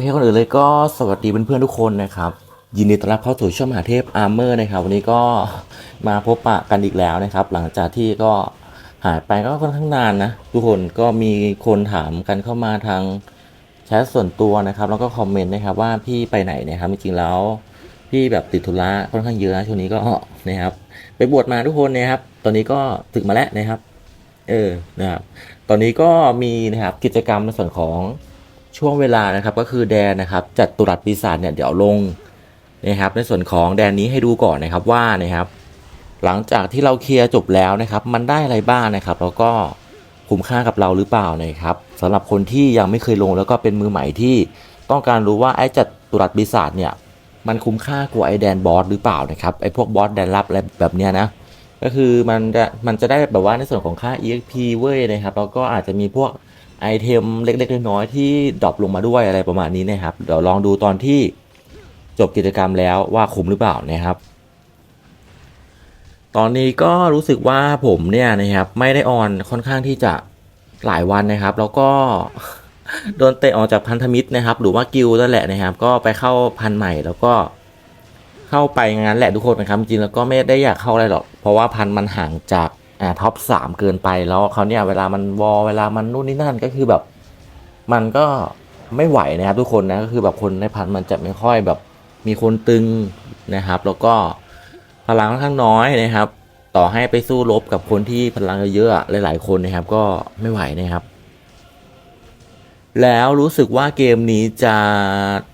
เคคนอื่นเลยก็สวัสดีเพื่อนๆทุกคนนะครับยินดีต้อนรับเข้าสู่ช่องมหาเทพอาร์เมอร์นะครับวันนี้ก็มาพบปะกันอีกแล้วนะครับ หลังจากที่ก็หายไปก็ค่อนข้างนานนะทุกคนก็มีคนถามกันเข้ามาทางแชทส่วนตัวนะครับ แล้วก็คอมเมนต์นะครับว่าพี่ไปไหนนะครับจริงๆแล้วพี่แบบติดธุระค่อนข้างเยอะนะช่วงนี้ก็นะครับ ไปบวชมาทุกคนนะครับ ตอนนี้ก็ถึกมาแล้วนะครับ เออนะครับ ตอนนี้ก็มีนะครับกิจกรรมในส่วนของ ช่วงเวลานะครับก็คือแดนนะครับจัดตุรัสปีศาจเนี่ยเดี๋ยวลงนะครับในส่วนของแดนนี้ให้ดูก่อนนะครับว่านะครับ หลังจากที่เราเคลียร์จบแล้วนะครับ มันได้อะไรบ้างนะครับ แล้วก็คุ้มค่ากับเราหรือเปล่านะครับสำหรับคนที่ยังไม่เคยลงแล้วก็เป็นมือใหม่ที่ต้องการรู้ว่าไอ้จัดตุรัสปีศาจเนี่ยมันคุ้มค่ากว่าไอ้แดนบอสหรือเปล่านะครับไอ้พวกบอสแดนลับอะไรแบบเนี้ยนะก็คือมันจะมันจะได้แบบว่าในส่วนของค่า EXP เว้ยนะครับแล้วก็อาจจะมีพวก ไอเทมเล็กๆน้อยๆที่ดรอปลงมาด้วยอะไรประมาณนี้นะครับ เดี๋ยวลองดูตอนที่จบกิจกรรมแล้วว่าคุ้มหรือเปล่านะครับ ตอนนี้ก็รู้สึกว่าผมเนี่ยนะครับไม่ได้ออนค่อนข้างที่จะหลายวันนะครับ แล้วก็โดนเตะออกจากพันธมิตรนะครับ หรือว่ากิลด์นั่นแหละนะครับ ก็ไปเข้าพันใหม่แล้วก็เข้าไปงั้นแหละทุกคนนะครับจริงแล้วก็ไม่ได้อยากเข้าอะไรหรอกเพราะว่าพันมันห่างจาก อ่าท็อปสามเกินไปแล้วเขาเนี่ยเวลามันวอลเวลามันนู่นนี่นั่นก็คือแบบ มันก็ไม่ไหวนะครับทุกคนนะก็คือแบบคนในพันมันจะไม่ค่อยแบบมีคนตึงนะครับ แล้วก็พลังค่อนข้างน้อยนะครับ ต่อให้ไปสู้รบกับคนที่พลังเยอะๆหลาย ๆ คนนะครับ ก็ไม่ไหวนะครับ แล้วรู้สึกว่าเกมนี้จะ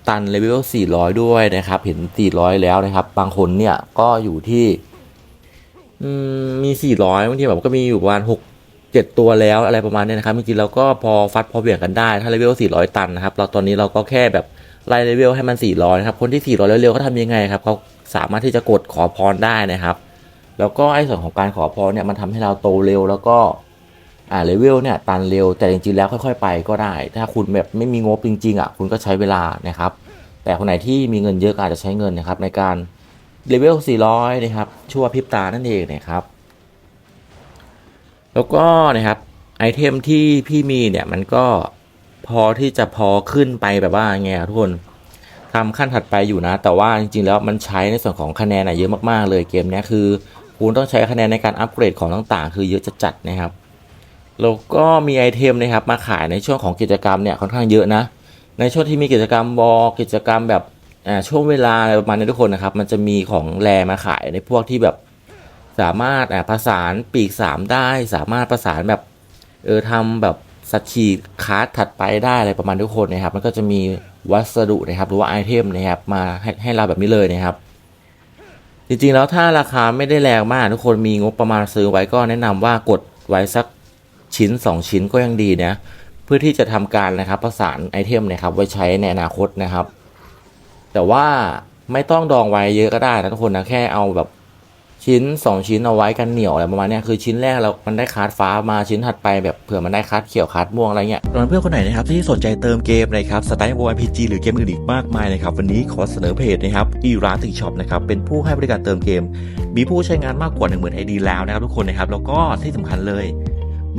ตันเลเวล400 ด้วยนะครับ เห็น 400 แล้วนะครับ บางคนเนี่ยก็อยู่ที่ อืมมี400บางทีแบบก็มีอยู่ประมาณ6 7ตัวแล้วอะไรประมาณนี้นะครับจริงๆแล้วก็พอฟัดพอเบี่ยงกันได้ถ้าเลเวล400ตันนะครับเราตอนนี้เราก็แค่แบบไล่เลเวลให้มัน400นะครับคนที่400เร็วๆเขาทำยังไงครับเขาสามารถที่จะกดขอพรได้นะครับ แล้วก็ไอ้ส่วนของการขอพรเนี่ยมันทำให้เราโตเร็วแล้วก็อ่าเลเวลเนี่ยตันเร็วแต่จริงๆแล้วค่อย ๆ ไปก็ได้ ถ้าคุณแบบไม่มีงบจริงๆอะคุณก็ใช้เวลานะครับ แต่คนไหนที่มีเงินเยอะอาจจะใช้เงินนะครับในการ เลเวล400 นะครับชั่วพริบตานั่นเองนะครับ แล้วก็นะครับไอเทมที่พี่มีเนี่ยมันก็พอที่จะพอขึ้นไปแบบว่าไงทุกคนทำขั้นถัดไปอยู่นะ แต่ว่าจริงๆแล้วมันใช้ในส่วนของคะแนนอะเยอะมากๆเลยเกมเนี้ยคือ คุณต้องใช้คะแนนในการอัปเกรดของต่างๆ คือเยอะจะจัดๆนะครับแล้วก็มีไอเทมนะครับมาขายในช่วงของกิจกรรมเนี่ยค่อนข้างเยอะนะ ในช่วงที่มีกิจกรรมบอลกิจกรรมแบบ อ่าช่วงเวลาอะไรประมาณนี้ทุกคนนะครับ มันจะมีของแรมาขายในพวกที่แบบสามารถอ่าประสานปีกสามได้ สามารถประสานแบบเออทำแบบสัตว์ฉีดคาร์ดถัดไปได้อะไรประมาณทุกคนนะครับ มันก็จะมีวัสดุนะครับหรือว่าไอเทมนะครับมาให้ให้เราแบบนี้เลยนะครับ จริงๆแล้วถ้าราคาไม่ได้แรงมากทุกคนมีงบประมาณซื้อไว้ก็แนะนำว่ากดไว้สักชิ้น 2 ชิ้นก็ยังดีนะ เพื่อที่จะทำการนะครับประสานไอเทมนะครับไว้ใช้ในอนาคตนะครับ แต่ว่าไม่ต้องดองไว้เยอะก็ได้นะทุกคนนะแค่เอาแบบชิ้น 2 ชิ้นเอาไว้กันเหนียวอะไรประมาณนี้คือชิ้นแรกเรา มันได้คาร์ดฟ้ามาชิ้นถัดไปแบบเผื่อมันได้คาร์ดเขียวคาร์ดม่วงอะไรเงี้ยสำหรับเพื่อนคนไหนนะครับที่สนใจเติมเกมนะครับสไตล์ YPG หรือเกมอื่นอีกมากมายนะครับวันนี้ขอเสนอเพจนะครับอีร้านติช็อปนะครับเป็นผู้ให้บริการเติมเกม มีผู้ใช้งานมากกว่า1 0,000 ID แล้วนะครับทุกคนนะครับแล้วก็ที่สำคัญเลย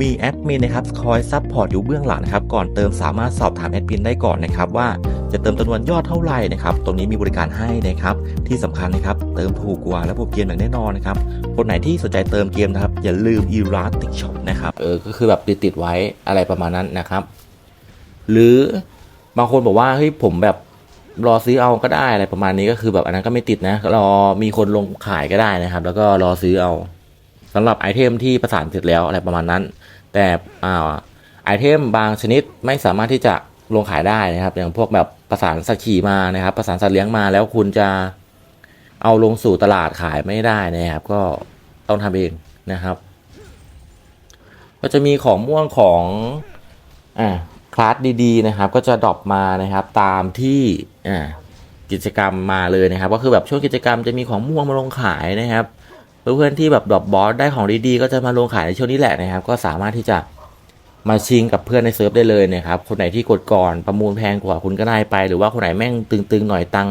มีแอดมินนะครับคอยซัพพอร์ตอยู่เบื้องหลังนะครับก่อนเติมสามารถสอบถามแอดมินได้ก่อนนะครับว่า จะเติมจำนวนยอดเท่าไหร่นะครับตรงนี้มีบริการให้นะครับที่สำคัญนะครับเติมถูกกว่าและระบบเกมอย่างแน่นอนนะครับคนไหนที่สนใจเติมเกมนะครับอย่าลืม e r a t i c Shop นะครับเออก็คือแบบติดติดไว้อะไรประมาณนั้นนะครับ หรือบางคนบอกว่าเฮ้ยผมแบบรอซื้อเอาก็ได้อะไรประมาณนี้ก็คือแบบอันนั้นก็ไม่ติดนะรอมีคนลงขายก็ได้นะครับ แล้วก็รอซื้อเอาสำหรับไอเทมที่ประสานเสร็จแล้วอะไรประมาณนั้น แต่อ่าไอเทมบางชนิดไม่สามารถที่จะ ลงขายได้นะครับ อย่างพวกแบบประสานสัตว์ขี่มานะครับ ประสานสัตว์เลี้ยงมาแล้วคุณจะเอาลงสู่ตลาดขายไม่ได้นะครับ ก็ต้องทำเองนะครับ ก็จะมีของม่วงของอ่าคลาสดีๆนะครับ ก็จะดรอปมานะครับ ตามที่อ่ากิจกรรมมาเลยนะครับ ก็คือแบบช่วงกิจกรรมจะมีของม่วงมาลงขายนะครับเพื่อนๆที่แบบดรอปบอสได้ของดีๆ ก็จะมาลงขายในช่วงนี้แหละนะครับ ก็สามารถที่จะ มาชิงกับเพื่อนในเซิร์ฟได้เลยเนะครับคนไหนที่กดก่อนประมูลแพงกว่าคุณก็ได้ไป หรือว่าคนไหนแม่งตึงๆหน่อยตัง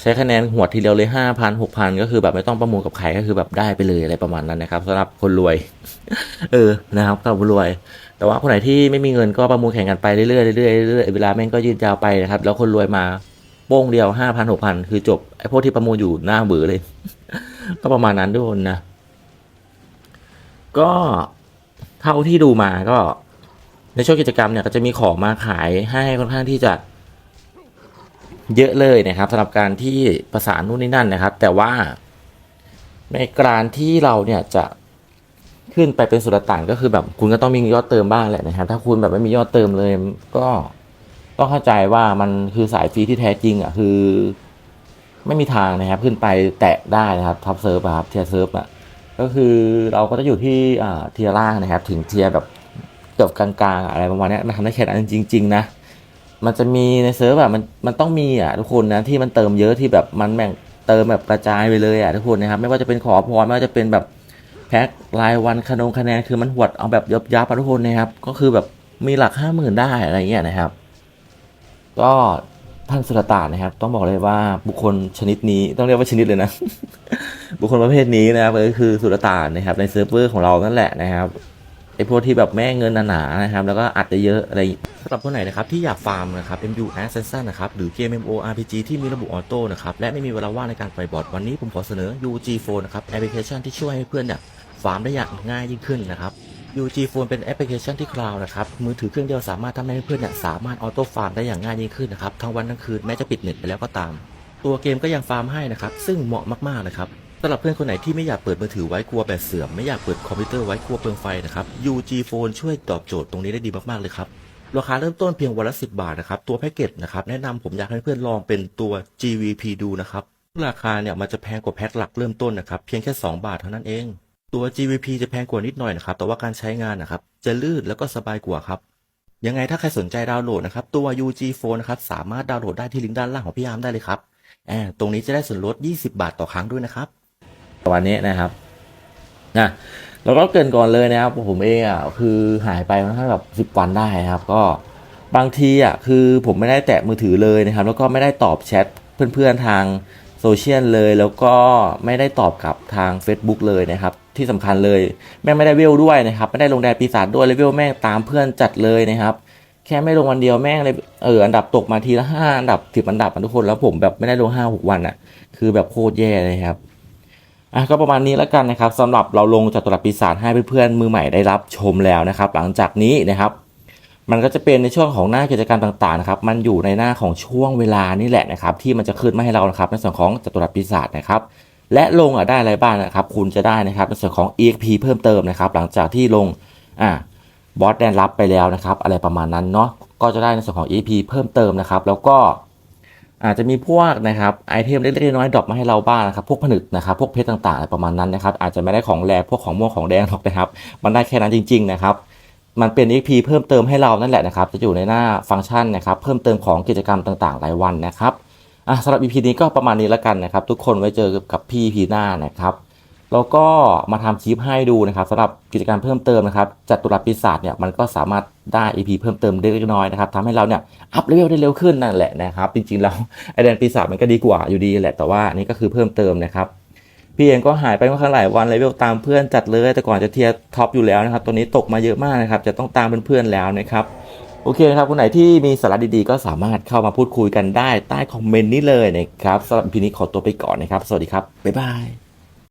ใช้คะแนนหวดทีเดียวเลยห้าพันหกพันก็คือแบบไม่ต้องประมูลกับใครก็คือแบบได้ไปเลยอะไรประมาณนั้นนะครับสำหรับคนรวย เออนะครับสำหรับคนรวย แต่ว่าคนไหนที่ไม่มีเงินก็ประมูลแข่งกันไปเรื่อยๆเรื่อยๆเรื่อยๆเวลาแม่งก็ยืดยาวไปนะครับแล้วคนรวยมาโป้งเดียวห้าพันหกพันคือจบไอ้พวกที่ประมูลอยู่หน้าเบื่อเลย ก็ประมาณนั้นทุกคนนะ ก็เท่าที่ดูมาก็ ในช่วงกิจกรรมเนี่ยก็จะมีของมาขายให้ค่อนข้างที่จะเยอะเลยนะครับสำหรับการที่ประสานนู่นนี่นั่นนะครับ แต่ว่าในการที่เราเนี่ยจะขึ้นไปเป็นสุดต่างก็คือแบบคุณก็ต้องมียอดเติมบ้างแหละนะครับ ถ้าคุณแบบไม่มียอดเติมเลย ก็ต้องเข้าใจว่ามันคือสายฟรีที่แท้จริงอะคือ ไม่มีทางนะครับ ขึ้นไปแตะได้นะครับท็อปเซิร์ฟครับเทียร์เซิร์ฟอะก็คือเราก็จะอยู่ที่อ่าเทียร์ล่างนะครับ ถึงเทียร์แบบ เกือบกลางๆอะไรประมาณนี้มันทำได้แค่นั้นจริง ๆ นะมันจะมีในเซิร์ฟอะมันมันต้องมีอะทุกคนนะที่มันเติมเยอะที่แบบมันแม่งเติมแบบกระจายไปเลยอะทุกคนนะครับไม่ว่าจะเป็นขอพรไม่ว่าจะเป็นแบบแพ็ครายวันคะนงคะแนนคือมันหวดเอาแบบยับยับทุกคนนะครับ ก็คือแบบมีหลักห้าหมื่นได้อะไรเงี้ยนะครับ ก็ท่านสุลต่านนะครับ ต้องบอกเลยว่าบุคคลชนิดนี้ต้องเรียกว่าชนิดเลยนะ บุคคลประเภทนี้นะครับก็คือสุลต่านนะครับในเซิร์ฟเวอร์ของเรานั่นแหละนะครับ ไอพวกที่แบบแม่เงินหนาๆนะครับ แล้วก็อัดเยอะๆอะไรสำหรับคนไหนนะครับที่อยากฟาร์มนะครับ MU Assassin นะครับ หรือเกม MMORPG ที่มีระบบออโต้นะครับ และไม่มีเวลาว่างในการปล่อยบอทวันนี้ผมขอเสนอ UG Phone นะครับแอปพลิเคชันที่ช่วยให้เพื่อนเนี่ยฟาร์มได้อย่างง่ายยิ่งขึ้นนะครับ UG Phone เป็นแอปพลิเคชันที่คลาวด์นะครับ มือถือเครื่องเดียวสามารถทำให้เพื่อนเนี่ยสามารถออโต้ฟาร์มได้อย่างง่ายยิ่งขึ้นนะครับทั้งวันทั้งคืนแม้จะปิดเน็ตไปแล้วก็ตาม ตัวเกมก็ยังฟาร์มให้นะครับซึ่งเหมาะมากๆนะครับ สำหรับเพื่อนคนไหนที่ไม่อยากเปิดมือถือไว้กลัวแบตเสื่อมไม่อยากเปิดคอมพิวเตอร์ไว้กลัวเปลืองไฟนะครับ UG Phone ช่วยตอบโจทย์ตรงนี้ได้ดีมาก ๆ เลยครับ ราคาเริ่มต้นเพียงวันละ10 บาทนะครับ ตัวแพ็กเกจนะครับแนะนำผมอยากให้เพื่อนลองเป็นตัว GVP ดูนะครับ ราคาเนี่ยมันจะแพงกว่าแพ็คหลักเริ่มต้นนะครับเพียงแค่ 2 บาทเท่านั้นเอง ตัว GVP จะแพงกว่านิดหน่อยนะครับแต่ว่าการใช้งานนะครับจะลื่นแล้วก็สบายกว่าครับยังไงถ้าใครสนใจดาวน์โหลดนะครับตัว UG Phone นะครับสามารถดาวน์โหลดได้ที่ลิงก์ด้านล่างของพี่ยามได้เลยครับแอบตรงนี้จะได้ส่วนลด 20 บาทต่อครั้งด้วยนะครับ วันนี้นะครับนะเราก็เกินก่อนเลยนะครับผมเองอะคือหายไปค่อนข้างแบบสิบวันได้นะครับ ก็บางทีอะคือผมไม่ได้แตะมือถือเลยนะครับ แล้วก็ไม่ได้ตอบแชทเพื่อนๆทางโซเชียลเลย แล้วก็ไม่ได้ตอบกลับทาง Facebook เลยนะครับ ที่สำคัญเลยแม่ไม่ได้เวลด้วยนะครับ ไม่ได้ลงแดนปีศาจด้วยเลเวลแม่งตามเพื่อนจัดเลยนะครับแค่ไม่ลงวันเดียวแม่งเลยเอออันดับตกมาทีละห้าอันดับสิบอันดับทุกคนแล้วผมแบบไม่ได้ลงห้าหกวันอะ คือแบบโคตรแย่เลยครับ อะก็ประมาณนี้แล้วกันนะครับสำหรับเราลงจัตุรัสปีศาจให้เพื่อนๆมือใหม่ได้รับชมแล้วนะครับ หลังจากนี้นะครับ มันก็จะเป็นในช่วงของหน้ากิจกรรมต่างๆนะครับ มันอยู่ในหน้าของช่วงเวลานี่แหละนะครับ ที่มันจะขึ้นมาให้เรานะครับในส่วนของจัตุรัสปีศาจนะครับ และลงอะได้อะไรบ้างนะครับ คุณจะได้นะครับในส่วนของ EXP เพิ่มเติมนะครับ หลังจากที่ลงอะบอสแดนรับไปแล้วนะครับ อะไรประมาณนั้นเนาะก็จะได้ในส่วนของ EXP เพิ่มเติมนะครับ แล้วก็ อาจจะมีพวกนะครับไอเทมเล็กๆน้อยๆดรอปมาให้เราบ้างนะครับพวกผนึกนะครับพวกเพชรต่างๆประมาณนั้นนะครับอาจจะไม่ได้ของแรพวกของม่วงของแดงหรอกนะครับ มันได้แค่นั้นจริง ๆ นะครับ มันเป็น XP เพิ่มเติมให้เรานั่นแหละนะครับ จะอยู่ในหน้าฟังก์ชันนะครับ เพิ่มเติมของกิจกรรมต่างๆ รายวันนะครับอะสำหรับ EP นี้ก็ประมาณนี้แล้วกันนะครับ ทุกคนไว้เจอกับพี่ EP หน้านะครับแล้วก็มาทำคลิปให้ดูนะครับสำหรับกิจกรรมเพิ่มเติมนะครับจัตุรัสปีศาจเนี่ยมันก็สามารถ ได้ EP เพิ่มเติมเล็กน้อยนะครับทำให้เราเนี่ยอัพเลเวลได้เร็วขึ้นนั่นแหละนะครับ จริงๆแล้วไอแดนปีศาจมันก็ดีกว่าอยู่ดีแหละแต่ว่านี่ก็คือเพิ่มเติมนะครับพี่เองก็หายไปค่อนข้างหลายวันเลเวลตามเพื่อนจัดเลย แต่ก่อนจะเทียร์ท็อปอยู่แล้วนะครับตัวนี้ตกมาเยอะมากนะครับจะต้องตามเพื่อนๆแล้วนะครับโอเคนะครับคนไหนที่มีสาระดีๆ ก็สามารถเข้ามาพูดคุยกันได้ใต้คอมเมนต์นี้เลยนะครับสำหรับพีนี้ขอตัวไปก่อนนะครับ สวัสดีครับบ๊ายบาย